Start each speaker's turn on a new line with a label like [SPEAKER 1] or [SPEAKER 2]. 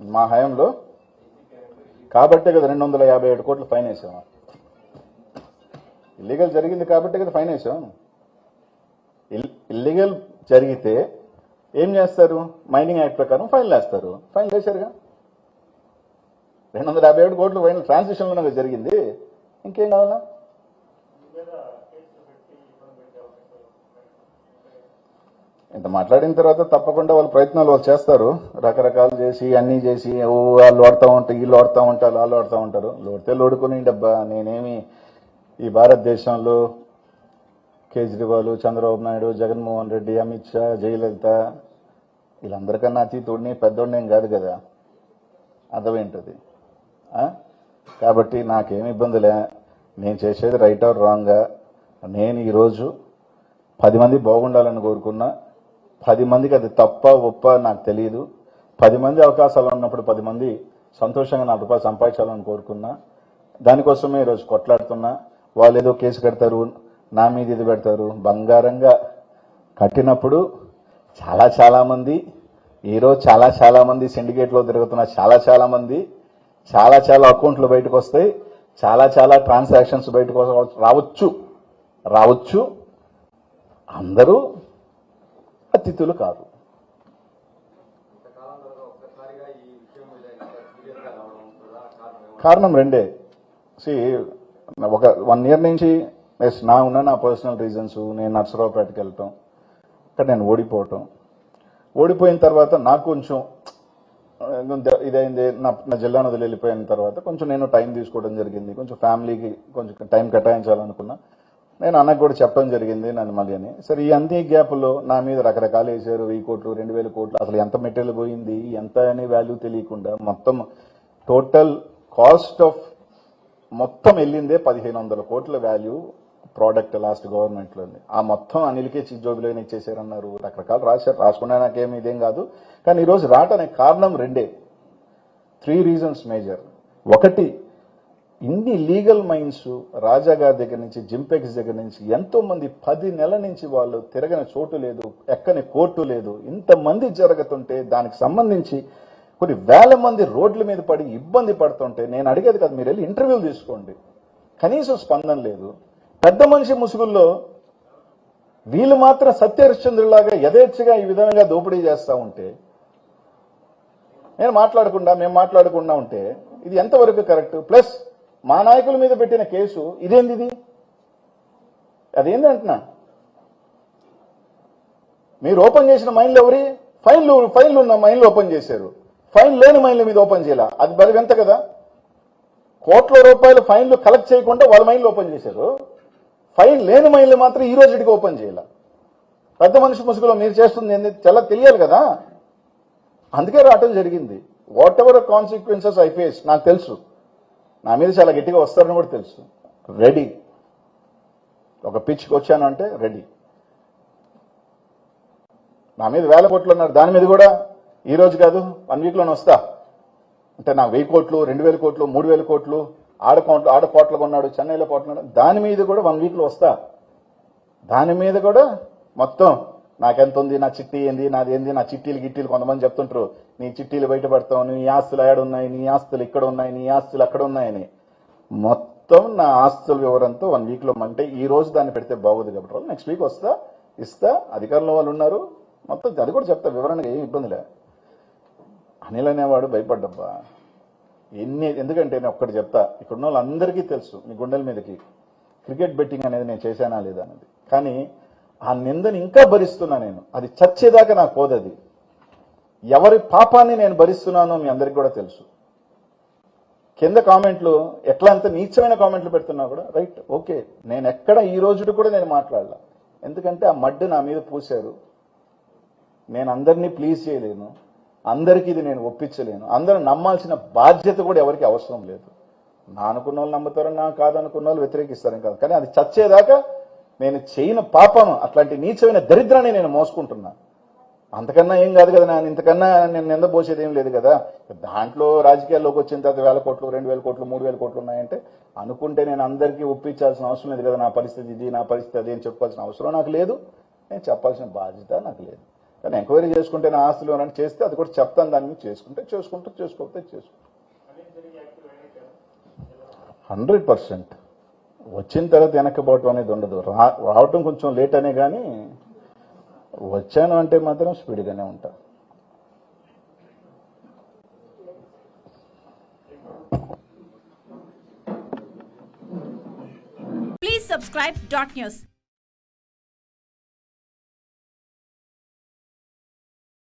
[SPEAKER 1] మా హయాంలో. కాబట్టే కదా రెండు వందల యాభై ఏడు కోట్లు ఫైన్ వేసాం. ఇల్లీగల్ జరిగింది కాబట్టే కదా ఫైన్ వేసాం. ఇల్లీగల్ జరిగితే ఏం చేస్తారు? మైనింగ్ యాక్ట్ ప్రకారం ఫైన్ వేస్తారు ఫైన్ వేశారుగా రెండు వందల యాభై ఏడు కోట్లు ఫైన్ ట్రాన్సిషన్లోనే జరిగింది. ఇంకేం కావాలా? ఇంత మాట్లాడిన తర్వాత తప్పకుండా వాళ్ళు ప్రయత్నాలు వాళ్ళు చేస్తారు. రకరకాలు చేసి అన్నీ చేసి ఓ వాళ్ళు వాడుతూ ఉంటారు వీళ్ళు వాడుతూ ఉంటారు వాళ్ళు వాడుతూ ఉంటారు. లోడితే లోడుకుని డబ్బా. నేనేమి ఈ భారతదేశంలో కేజ్రీవాల్ చంద్రబాబు నాయుడు జగన్మోహన్ రెడ్డి అమిత్ షా జయలలిత వీళ్ళందరికన్నా అతీతుడిని పెద్దోడిని కాదు కదా. అర్థమేంటది? కాబట్టి నాకేం ఇబ్బందిలే. నేను చేసేది రైట్ ఆర్ రాంగా. నేను ఈరోజు పది మంది బాగుండాలని కోరుకున్నా. పది మందికి అది తప్ప ఒప్ప నాకు తెలియదు పది మంది అవకాశాలు ఉన్నప్పుడు పది మంది సంతోషంగా నా రూపాయలు సంపాదించాలని కోరుకున్నా. దానికోసమే ఈరోజు కొట్లాడుతున్నా. వాళ్ళు ఏదో కేసు కడతారు నా మీద ఇది పెడతారు. బంగారంగా కట్టినప్పుడు చాలా చాలామంది ఈరోజు చాలా చాలామంది సిండికేట్లో తిరుగుతున్న చాలా చాలామంది చాలా చాలా అకౌంట్లు బయటకు వస్తాయి. చాలా చాలా ట్రాన్సాక్షన్స్ బయటకు రావచ్చు. రావచ్చు. అందరూ అతిథులు కాదు.
[SPEAKER 2] కారణం
[SPEAKER 1] రెండే. సి ఒక వన్ ఇయర్ నుంచి ఎస్ నా ఉన్న నా పర్సనల్ రీజన్స్ నేను నర్సరావుపేటకి వెళ్ళటం ఇక్కడ నేను ఓడిపోవటం. ఓడిపోయిన తర్వాత నాకు కొంచెం ఇదైంది నా నా జిల్లాను వదిలి వెళ్ళిపోయిన తర్వాత కొంచెం నేను టైం తీసుకోవడం జరిగింది. కొంచెం ఫ్యామిలీకి కొంచెం టైం కేటాయించాలనుకున్నా. నేను అన్నకు కూడా చెప్పడం జరిగింది నన్ను మళ్ళీ అని. సరే ఈ అన్ని గ్యాప్లో నా మీద రకరకాలు వేసారు వెయ్యి కోట్లు రెండు వేల కోట్లు అసలు ఎంత మెటీరియల్ పోయింది ఎంత అనే వాల్యూ తెలియకుండా మొత్తం టోటల్ కాస్ట్ ఆఫ్ మొత్తం వెళ్ళిందే పదిహేను వందల కోట్ల వాల్యూ ప్రోడక్ట్ లాస్ట్ గవర్నమెంట్లో ఆ మొత్తం అనిల్కే చిజ్జోబిలోనే ఇచ్చేసారన్నారు రకరకాలు రాశారు. రాసుకున్నా నాకేమి ఇదేం కాదు. కానీ ఈరోజు రావటానికి కారణం రెండే. Three reasons major. ఒకటి ఇన్ని లీగల్ మైండ్స్ రాజాగారి దగ్గర నుంచి జింపెక్స్ దగ్గర నుంచి ఎంతో మంది పది నెలల నుంచి వాళ్ళు తిరగని చోటు లేదు ఎక్కని కోర్టు లేదు. ఇంతమంది జరుగుతుంటే దానికి సంబంధించి కొన్ని వేల మంది రోడ్ల మీద పడి ఇబ్బంది పడుతుంటే నేను అడిగేది కదా మీరు వెళ్ళి ఇంటర్వ్యూలు తీసుకోండి. కనీసం స్పందన లేదు. పెద్ద మనిషి ముసుగుల్లో వీళ్ళు మాత్రం సత్యహరిశ్చంద్రులాగా యథేచ్ఛగా ఈ విధంగా దోపిడీ చేస్తూ ఉంటే నేను మాట్లాడకుండా మేము మాట్లాడకుండా ఉంటే ఇది ఎంతవరకు కరెక్ట్? ప్లస్ మా నాయకుల మీద పెట్టిన కేసు ఇదేంది ఇది? అదేంది అంటున్నా? మీరు ఓపెన్ చేసిన మైన్లు ఎవరి? ఫైన్లు ఫైన్లు ఉన్న మైన్లు ఓపెన్ చేశారు. ఫైన్ లేని మైన్ల మీద ఓపెన్ చేయాల? అది బలి కదా? కోట్ల రూపాయలు ఫైన్లు కలెక్ట్ చేయకుండా వాళ్ళ మైన్లు ఓపెన్ చేశారు. ఫైన్ లేని మైన్లు మాత్రం ఈ రోజుకి ఓపెన్ చేయాల? పెద్ద మనిషి ముసుగులో మీరు చేస్తుంది ఏంది? చాలా తెలియాలి కదా? అందుకే రావటం జరిగింది. Whatever consequences I face నాకు తెలుసు. నా మీద చాలా గట్టిగా వస్తారని కూడా తెలుసు. రెడీ. ఒక పిచ్కి వచ్చాను అంటే రెడీ. నా మీద వేల కోట్లు ఉన్నారు. దాని మీద కూడా ఈ రోజు కాదు వన్ వీక్లోనే వస్తా. అంటే నాకు వెయ్యి కోట్లు రెండు వేల కోట్లు మూడు వేల కోట్లు ఆడ కోట్లు ఆడ కోట్లు కొన్నాడు చెన్నైలో కోట్లు దాని మీద కూడా వన్ వీక్లో వస్తా. దాని మీద కూడా మొత్తం నాకెంత ఉంది నా చిట్టి ఏంది? నాది ఏంది? నా చిట్టీలు గిట్టీలు కొంతమంది చెప్తుంటారు నీ చిట్టీలు బయటపడతావు నీ ఆస్తులు ఏడ ఉన్నాయి నీ ఆస్తులు ఇక్కడ ఉన్నాయి నీ ఆస్తులు అక్కడ ఉన్నాయని. మొత్తం నా ఆస్తుల వివరంతో వన్ వీక్లో అంటే ఈ రోజు దాన్ని పెడితే బాగోదు కాబట్టి నెక్స్ట్ వీక్ వస్తా ఇస్తా అధికారంలో వాళ్ళు ఉన్నారు. మొత్తం అది కూడా చెప్తా వివరణగా ఏం ఇబ్బందిలే అనిల్ అనేవాడు భయపడ్డబ్బా. ఎన్ని ఎందుకంటే నేను ఒక్కటి చెప్తా ఇక్కడున్న వాళ్ళందరికీ తెలుసు మీ గుండెల మీదకి. క్రికెట్ బెట్టింగ్ అనేది నేను చేశానా లేదా అనేది. కానీ ఆ నిందని ఇంకా భరిస్తున్నా నేను. అది చచ్చేదాకా నాకు పోదది ఎవరి పాపాన్ని నేను భరిస్తున్నానో మీ అందరికి కూడా తెలుసు. కింద కామెంట్లు ఎట్లా అంత నీచమైన కామెంట్లు పెడుతున్నా కూడా రైట్ ఓకే నేను ఎక్కడ ఈ రోజు కూడా నేను మాట్లాడలా. ఎందుకంటే ఆ మడ్డు నా మీద పూశారు. నేను అందరినీ ప్లీజ్ చేయలేను. అందరికీ ఇది నేను ఒప్పించలేను. అందరూ నమ్మాల్సిన బాధ్యత కూడా ఎవరికి అవసరం లేదు. నా అనుకున్న వాళ్ళు నమ్ముతారు నా కాదనుకున్న వాళ్ళు వ్యతిరేకిస్తారని కాదు. కానీ అది చచ్చేదాకా నేను చేయని పాపం అట్లాంటి నీచమైన దరిద్రాన్ని నేను మోసుకుంటున్నా. అంతకన్నా ఏం కాదు కదా నేను ఇంతకన్నా నేను నిందబోసేది ఏం లేదు కదా. దాంట్లో రాజకీయాల్లోకి వచ్చిన తర్వాత వేల కోట్లు రెండు వేల కోట్లు మూడు వేల కోట్లు ఉన్నాయంటే అనుకుంటే నేను అందరికీ ఒప్పించాల్సిన అవసరం లేదు కదా నా పరిస్థితి ఇది నా పరిస్థితి అది అని చెప్పాల్సిన అవసరం నాకు లేదు. నేను చెప్పాల్సిన బాధ్యత నాకు లేదు. కానీ ఎంక్వైరీ చేసుకుంటే నా ఆస్తులు అని చేస్తే అది కూడా చెప్తాను దాన్ని. చేసుకుంటే చేసుకుంటే చేసుకోకపోతే చేసుకుంటా హండ్రెడ్ పర్సెంట్. వచ్చిన తర్వాత వెనక్కిపోవటం అనేది ఉండదు. రా రావటం కొంచెం లేట్ అనే కానీ వచ్చాను అంటే మాత్రం స్పీడ్గానే ఉంటా.
[SPEAKER 3] Please subscribe dot news